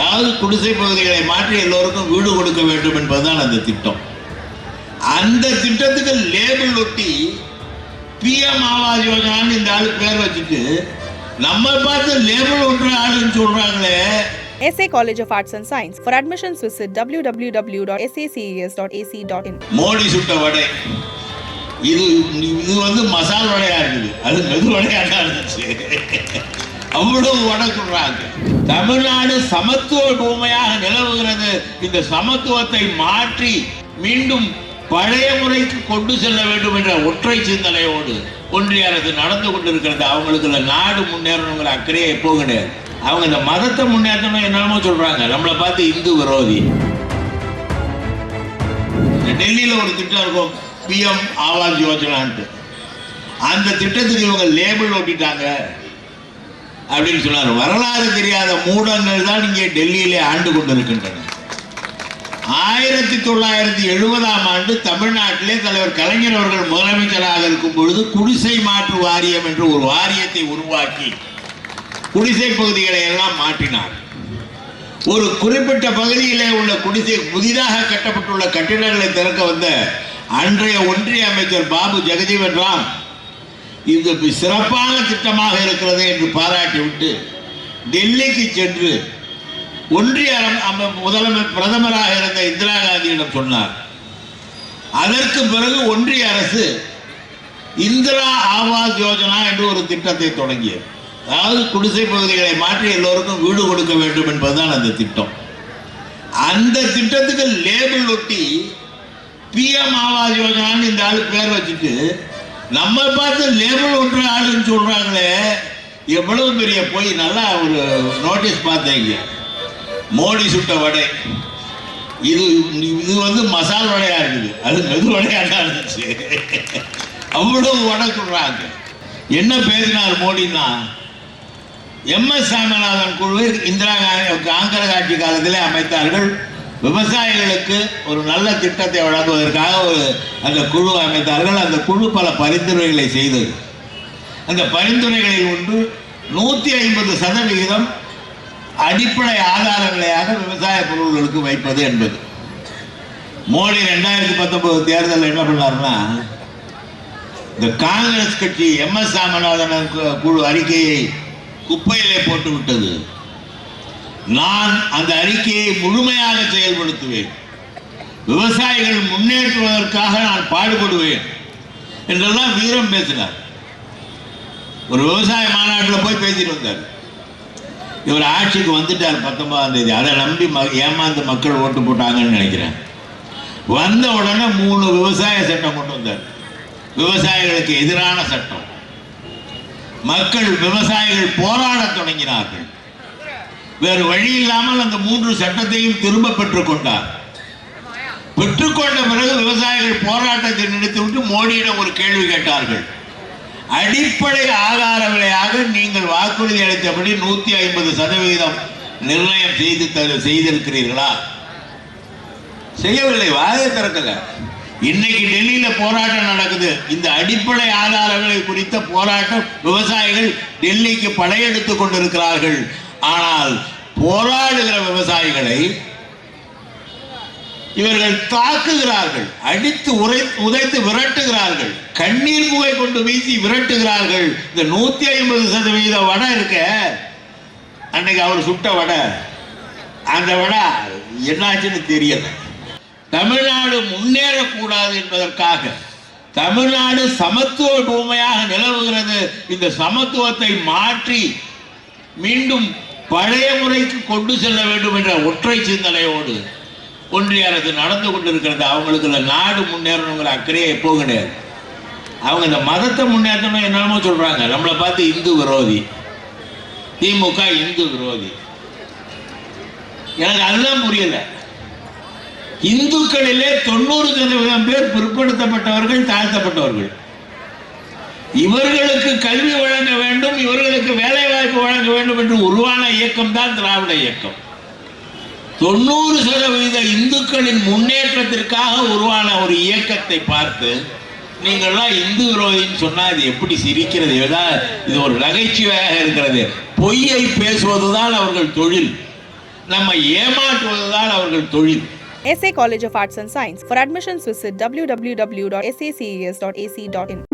அதாவது குடிசை பகுதிகளை மாற்றி எல்லோருக்கும் வீடு கொடுக்க வேண்டும் என்பதுதான் அந்த திட்டம். அந்த திட்டத்துக்கு லேபிள் ஒட்டி பிஎம் ஆவாஸ் யோஜனான்னு இந்த ஆளு பேர் வச்சுட்டு நம்ம பார்த்து லேபிள் ஒட்டுற ஆளுன்னு சொல்றாங்களே. SA College of Arts and Science. For admissions, visit www.saces.ac.in. Modi சுட்ட வடை. இது இது வந்து மசால் வடையா இருக்குது. அது மெது வடையா தான் இருந்துச்சு. அவ்வளவு வடை தமிழ்நாடு சமத்துவ பூமையாக நிலவுகிறது. இந்த சமத்துவத்தை மாற்றி மீண்டும் பழைய முறைக்கு கொண்டு செல்ல வேண்டும் என்ற ஒற்றை சிந்தனையோடு ஒன்றிய அரசு நடந்து கொண்டிருக்கிறது. அவங்களுக்கு இந்த நாடு முன்னேறணுங்கிற அக்கறையே எப்போ கிடையாது. அவங்க இந்த மதத்தை முன்னேற்றணும் என்னென்னமோ சொல்றாங்க. நம்மளை பார்த்து இந்து விரோதி. டெல்லியில் டெல்லியில ஒரு திட்டம் இருக்கும். பிஎம் ஆவாஸ் யோஜனான்ட்டு. அந்த திட்டத்துக்கு இவங்க லேபிள் ஓட்டிட்டாங்க அப்படின்னு சொன்னார். வரலாறு தெரியாத மூடங்கள் தான் இங்கே டெல்லியிலே ஆண்டு கொண்டிருக்கின்றன. ஆயிரத்தி தொள்ளாயிரத்தி எழுபதாம் ஆண்டு தமிழ்நாட்டிலே தலைவர் கலைஞர் அவர்கள் முதலமைச்சராக இருக்கும் பொழுது குடிசை மாற்று வாரியம் என்று ஒரு வாரியத்தை உருவாக்கி குடிசை பகுதிகளை எல்லாம் மாற்றினார். ஒரு குறிப்பிட்ட பகுதியிலே உள்ள குடிசை புதிதாக கட்டப்பட்டுள்ள கட்டிடங்களை திறக்க வந்த அன்றைய ஒன்றிய அமைச்சர் பாபு ஜெகஜீவன் ராம் இது சிறப்பான திட்டமாக இருக்கிறது என்று பாராட்டிவிட்டு டெல்லிக்கு சென்று ஒன்றிய அரம்- அம- முதலமைச்சர் பிரதமராக இருந்த இந்திரா காந்தியிடம் சொன்னார். அதற்கு பிறகு ஒன்றிய அரசு இந்திரா ஆவாஸ் யோஜனா என்று ஒரு திட்டத்தை தொடங்கியது. அதாவது குடிசை பகுதிகளை மாற்றி எல்லோருக்கும் வீடு கொடுக்க வேண்டும் என்பதுதான் அந்த திட்டம். அந்த திட்டத்துக்கு லேபிள் ஒட்டி பிஎம் ஆவாஸ் யோஜனான்னு இந்த ஆள் பேர் வச்சுட்டு நம்ம பார்த்து லேபிள் ஒட்டுற ஆளுன்னு சொல்றாங்களே எவ்வளவு பெரிய போய் நல்லா ஒரு நோட்டீஸ் பார்த்தீங்க. மோடி சுட்ட வடை. இது இது வந்து மசால் வடையா இருக்குது. அது மெது வடையா தான் இருந்துச்சு. அவ்வளவு வடை சொல்றாங்க. என்ன பேசினார் மோடினா எம் எஸ் சாமிநாதன் குழு இந்திரா காந்தி காங்கிரஸ் ஆட்சி காலத்திலே அமைத்தார்கள். விவசாயிகளுக்கு ஒரு நல்ல திட்டத்தை வழங்குவதற்காக ஒரு அந்த குழு அமைத்தார்கள். அந்த குழு பல பரிந்துரைகளை செய்தது. அந்த பரிந்துரைகளில் ஒன்று நூற்றி ஐம்பது சதவிகிதம் அடிப்படை ஆதாரங்களையாக விவசாய பொருள்களுக்கு வைப்பது என்பது. மோடி ரெண்டாயிரத்தி பத்தொன்பது தேர்தலில் என்ன பண்ணாருன்னா இந்த காங்கிரஸ் கட்சி எம் எஸ் சாமிநாதன் கு- குழு அறிக்கையை குப்பையிலே போட்டு விட்டது. நான் அந்த அறிக்கையை முழுமையாக செயல்படுத்துவேன். விவசாயிகள் முன்னேற்றுவதற்காக நான் பாடுபடுவேன் என்றெல்லாம் வீரம் பேசினார். ஒரு விவசாய மாநாட்டில் போய் பேசிட்டு வந்தார். இவர் ஆட்சிக்கு வந்துட்டார் பத்தொன்பதாம் தேதி. அதை நம்பி ம- ஏமாந்து மக்கள் ஓட்டு போட்டாங்கன்னு நினைக்கிறேன். வந்த உடனே மூணு விவசாய சட்டம் கொண்டு வந்தார். விவசாயிகளுக்கு எதிரான சட்டம். மக்கள் விவசாயிகள் போராடத் தொடங்கினார்கள். வேறு வழி இல்லாமல் அந்த மூன்று சட்டத்தையும் திரும்ப பெற்றுக்கொண்டார் பெற்றுக்கொண்ட பிறகு விவசாயிகள் போராட்டத்தை நிறுத்திவிட்டு மோடியிடம் ஒரு கேள்வி கேட்டார்கள். அடிப்படை ஆதார விலையாக நீங்கள் வாக்குறுதி அளித்தபடி நூத்தி ஐம்பது சதவிகிதம் நிர்ணயம் செய்து செய்திருக்கிறீர்களா? செய்யவில்லை வாயை திறக்கல. இன்னைக்கு டெல்லியில போராட்டம் நடக்குது. இந்த அடிப்படை ஆதார விலை குறித்த போராட்டம் விவசாயிகள் டெல்லிக்கு படையெடுத்துக் கொண்டிருக்கிறார்கள். ஆனால் போராடுகிற விவசாயிகளை இவர்கள் தாக்குகிறார்கள் அடித்து உரை உதைத்து விரட்டுகிறார்கள் கண்ணீர் புகை கொண்டு வீசி விரட்டுகிறார்கள். இந்த நூத்தி ஐம்பது சதவீத வடை இருக்க அன்னைக்கு அவர் சுட்ட வடை. அந்த வடை என்னாச்சுன்னு தெரியல. தமிழ்நாடு முன்னேறக்கூடாது என்பதற்காக தமிழ்நாடு சமத்துவ பூமையாக நிலவுகிறது. இந்த சமத்துவத்தை மாற்றி மீண்டும் பழைய முறைக்கு கொண்டு செல்ல வேண்டும் என்ற ஒற்றை சிந்தனையோடு ஒன்றிய அரசு நடந்து கொண்டிருக்கிறது. அவங்களுக்கு இந்த நாடு முன்னேறணுங்கிற அக்கறையே எப்போ கிடையாது. அவங்க இந்த மதத்தை முன்னேற்றணும் என்னென்னமோ சொல்றாங்க. நம்மளை பார்த்து இந்து விரோதி. திமுக இந்து விரோதி. எனக்கு அதுதான் புரியல. இந்துக்களிலே தொண்ணூறு சதவீதம் பேர் பிற்படுத்தப்பட்டவர்கள் தாழ்த்தப்பட்டவர்கள். இவர்களுக்கு கல்வி வழங்க வேண்டும் இவர்களுக்கு வேலை வாய்ப்பு வழங்க வேண்டும் என்று உருவான இயக்கம் தான் திராவிட இயக்கம். தொண்ணூறு சதவீத இந்துக்களின் முன்னேற்றத்திற்காக உருவான ஒரு இயக்கத்தை பார்த்து நீங்கள்லாம் இந்து விரோதின்னு சொன்னா இது எப்படி சிரிக்கிறது? ஏதாவது இது ஒரு நகைச்சுவையாக இருக்கிறது. பொய்யை பேசுவதுதான் அவர்கள் தொழில். நம்ம ஏமாற்றுவதுதான் அவர்கள் தொழில். SA College of Arts and Science. For admissions, visit www.sacas.ac.in.